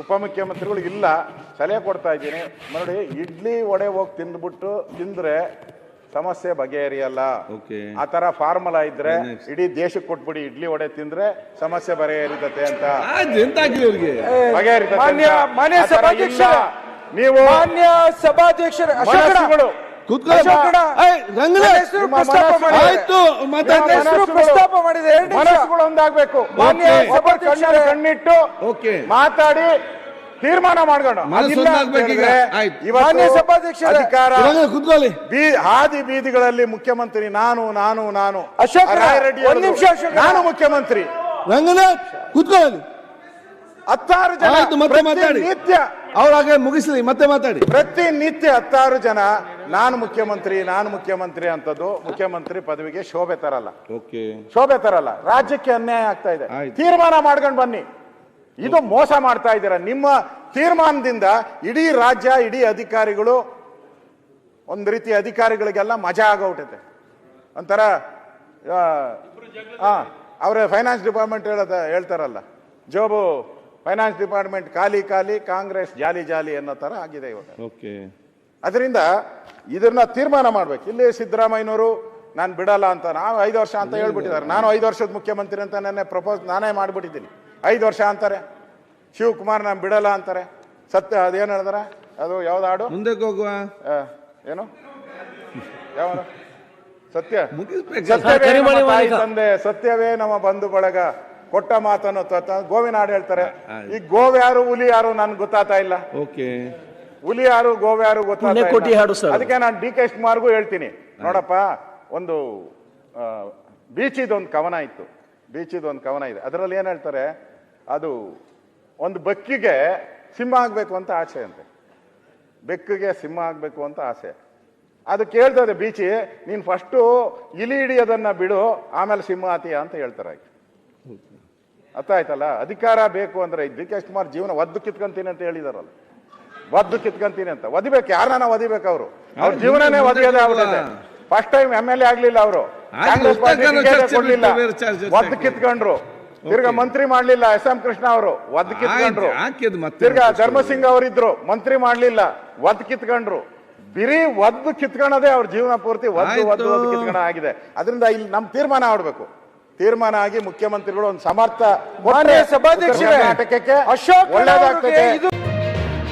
ಉಪಮುಖ್ಯಮಂತ್ರಿಗಳು ಇಲ್ಲ ಸಲಹೆ ಕೊಡ್ತಾ ಇದ್ದೀನಿ. ನೋಡಿ ಇಡ್ಲಿ ವಡೆ ಹೋಗಿ ತಿಂದ್ಬಿಟ್ಟು ತಿಂದ್ರೆ ಸಮಸ್ಯೆ ಬಗೆಹರಿಯಲ್ಲ. ಆ ತರ ಫಾರ್ಮುಲಾ ಇದ್ರೆ. ಇಡೀ ದೇಶಕ್ಕೆ ಕೊಟ್ಬಿಡಿ ಇಡ್ಲಿ ವಡೆ ತಿಂದ್ರೆ ಸಮಸ್ಯೆ ಬಗೆಹರಿತತೆ ಅಂತ. ಬಗೆಹರಿತ ಬಗೆಹರಿತತೆ ನೀವು ಮಾನ್ಯ ಸಭಾಧ್ಯಕ್ಷರೇ. ಆಯ್ತು ಪ್ರಸ್ತಾಪ ಮಾಡಿದೆ ಮನಸ್ಸುಗಳು ಒಂದಾಗ್ಬೇಕು. ಮಾನ್ಯ ಸಭಾಧ್ಯಕ್ಷರೇ, ಕಣ್ಣಿಟ್ಟು ಮಾತಾಡಿ ತೀರ್ಮಾನ. ಇವತ್ತು ಮಾನ್ಯ ಸಭಾಧ್ಯಕ್ಷರೇ, ಅಧಿಕಾರ ಬೀ ಹಾದಿ ಬೀದಿಗಳಲ್ಲಿ ಮುಖ್ಯಮಂತ್ರಿ ನಾನು ನಾನು ನಾನು. ಅಶೋಕ್ ರೆಡ್ಡಿ ಒಂದ್ ನಿಮಿಷ ಅಶೋಕ್ ನಾನು ಮುಖ್ಯಮಂತ್ರಿ. ರಂಗನಾಥ್ ಕೂತ್ಕೊಳ್ಳಿ. ಹತ್ತಾರು ಜನ ಮತ್ತೆ ಮಾತಾಡಿ. ನಿತ್ಯ ಅವ್ರ ಹಾಗೆ ಮುಗಿಸ್ಲಿ ಮತ್ತೆ ಮಾತಾಡಿ. ಪ್ರತಿನಿತ್ಯ ಹತ್ತಾರು ಜನ ನಾನು ಮುಖ್ಯಮಂತ್ರಿ ನಾನು ಮುಖ್ಯಮಂತ್ರಿ ಅಂತದ್ದು ಮುಖ್ಯಮಂತ್ರಿ ಪದವಿಗೆ ಶೋಭೆ ತರಲ್ಲ. ಓಕೆ. ಶೋಭೆ ತರಲ್ಲ. ರಾಜ್ಯಕ್ಕೆ ಅನ್ಯಾಯ ಆಗ್ತಾ ಇದೆ. ಆಯ್ತು. ತೀರ್ಮಾನ ಮಾಡ್ಕೊಂಡು ಬನ್ನಿ. ಇದು ಮೋಸ ಮಾಡ್ತಾ ಇದ್ದೀರಾ? ನಿಮ್ಮ ತೀರ್ಮಾನದಿಂದ ಇಡೀ ರಾಜ್ಯ ಇಡೀ ಅಧಿಕಾರಿಗಳು ಒಂದ್ ರೀತಿ ಅಧಿಕಾರಿಗಳಿಗೆಲ್ಲ ಮಜಾ ಆಗೋಗ್ಬಿಟ್ಟೈತೆ ಒಂಥರ ಹಾ ಅವರ ಫೈನಾನ್ಸ್ ಡಿಪಾರ್ಟ್ಮೆಂಟ್ ಹೇಳದ ಹೇಳ್ತಾರಲ್ಲ. ಜೋಬು ಫೈನಾನ್ಸ್ ಡಿಪಾರ್ಟ್ಮೆಂಟ್ ಖಾಲಿ ಖಾಲಿ ಕಾಂಗ್ರೆಸ್ ಜಾಲಿ ಜಾಲಿ ಅನ್ನೋ ತರ ಆಗಿದೆ ಇವಾಗ. ಓಕೆ. ಅದರಿಂದ ಇದನ್ನ ತೀರ್ಮಾನ ಮಾಡ್ಬೇಕು. ಇಲ್ಲಿ ಸಿದ್ದರಾಮಯ್ಯನವರು ನಾನು ಬಿಡಲ್ಲ ಅಂತ ನಾನು ಐದು ವರ್ಷ ಅಂತ ಹೇಳ್ಬಿಟ್ಟಿದ್ದಾರೆ. ನಾನು ಐದು ವರ್ಷದ ಮುಖ್ಯಮಂತ್ರಿ ಅಂತ ನನ್ನ ಪ್ರಪೋಸ್ ನಾನೇ ಮಾಡಿಬಿಟ್ಟಿದ್ದೀನಿ. ಐದು ವರ್ಷ ಅಂತಾರೆ. ಶಿವಕುಮಾರ್ ನಾನು ಬಿಡಲ್ಲ ಅಂತಾರೆ. ಸತ್ಯ ಅದೇನು ಹೇಳಿದಾರೆ? ಅದು ಯಾವ್ದು ಹಾಡು? ಮುಂದಕ್ಕೆ ಹೋಗುವ. ಏನು? ಯಾವ ಸತ್ಯ. ಮುಗಿಸ್ಬೇಕು. ಸತ್ಯವೇ ನಮ್ಮ ತಂದೆ ಸತ್ಯವೇ ನಮ್ಮ ಬಂಧು ಬಳಗ. ಕೊಟ್ಟ ಮಾತನ್ನು ಗೋವಿನ ಹಾಡು ಹೇಳ್ತಾರೆ. ಈ ಗೋವ್ ಯಾರು ಹುಲಿ ಯಾರು ನನ್ಗೆ ಗೊತ್ತಾಗ್ತಾ ಇಲ್ಲ. ಓಕೆ. ಹುಲಿ ಯಾರು ಗೋವೆ ಯಾರು. ಸರ್. ಅದಕ್ಕೆ ನಾನು ಡಿ ಕೆ ಶಿವಕುಮಾರ್ಗೂ ಹೇಳ್ತೀನಿ. ನೋಡಪ್ಪ ಒಂದು ಬೀಚಿದ ಒಂದು ಕವನ ಇತ್ತು. ಬೀಚಿದ ಒಂದು ಕವನ ಇದೆ. ಅದರಲ್ಲಿ ಏನ್ ಹೇಳ್ತಾರೆ ಅದು ಒಂದು ಬೆಕ್ಕಿಗೆ ಸಿಂಹ ಆಗ್ಬೇಕು ಅಂತ ಆಸೆ ಅಂತೆ. ಬೆಕ್ಕಿಗೆ ಸಿಂಹ ಆಗ್ಬೇಕು ಅಂತ ಆಸೆ. ಅದು ಕೇಳ್ತದೆ ಬೀಚಿ ನೀನ್ ಫಸ್ಟು ಇಲಿ ಹಿಡಿಯೋದನ್ನ ಬಿಡು ಆಮೇಲೆ ಸಿಂಹ ಆತೀಯ ಅಂತ ಹೇಳ್ತಾರೆ ಅರ್ಥ ಆಯ್ತಲ್ಲ? ಅಧಿಕಾರ ಬೇಕು ಅಂದ್ರೆ ಡಿ ಕೆ ಶಿವಕುಮಾರ್ ಜೀವನ ಒದ್ದು ಕಿತ್ಕೊಂತೀನಿ ಅಂತ ಹೇಳಿದಾರಲ್ಲ. ಒದ್ದು ಕಿತ್ಕೊಂತೀನಿ ಅಂತ. ಒದಿಬೇಕು ಯಾರನ್ನ ಒದಿಬೇಕು ಅವರು? ಅವ್ರ ಜೀವನನೇ ಒದಿಯೋದೇ first time M L A ಆಗ್ಲಿಲ್ಲ ಅವರು. ಕೊಡ್ಲಿಲ್ಲ. ಒದ್ದು ಕಿತ್ಕೊಂಡ್ರು. ತಿರ್ಗಾ ಮಂತ್ರಿ ಮಾಡ್ಲಿಲ್ಲ ಎಸ್ ಎಂ ಕೃಷ್ಣ ಅವರು. ಒದ್ದು ಕಿತ್ಕೊಂಡ್ರು. ತಿರ್ಗಾ ಧರ್ಮಸಿಂಗ್ ಅವರಿದ್ರು. ಮಂತ್ರಿ ಮಾಡ್ಲಿಲ್ಲ. ಒದ್ದು ಕಿತ್ಕೊಂಡ್ರು. ಬಿರಿ ಒದ್ದು ಕಿತ್ಕೊಳ್ಳೋದೇ ಅವ್ರ ಜೀವನ ಪೂರ್ತಿ. ಒದ್ದು. ಒದ್ದು ಒದ್ದು ಕಿತ್ಕೊಳ ಆಗಿದೆ. ಅದರಿಂದ ಇಲ್ಲಿ ನಮ್ ತೀರ್ಮಾನ ಆಡ್ಬೇಕು ತೀರ್ಮಾನ ಆಗಿ ಮುಖ್ಯಮಂತ್ರಿಗಳು ಒಂದು ಸಮರ್ಥ ಸಭಾಧ್ಯಕ್ಷ ಅಶೋಕ್ ಒಳ್ಳೇದಾಗ್ತದೆ.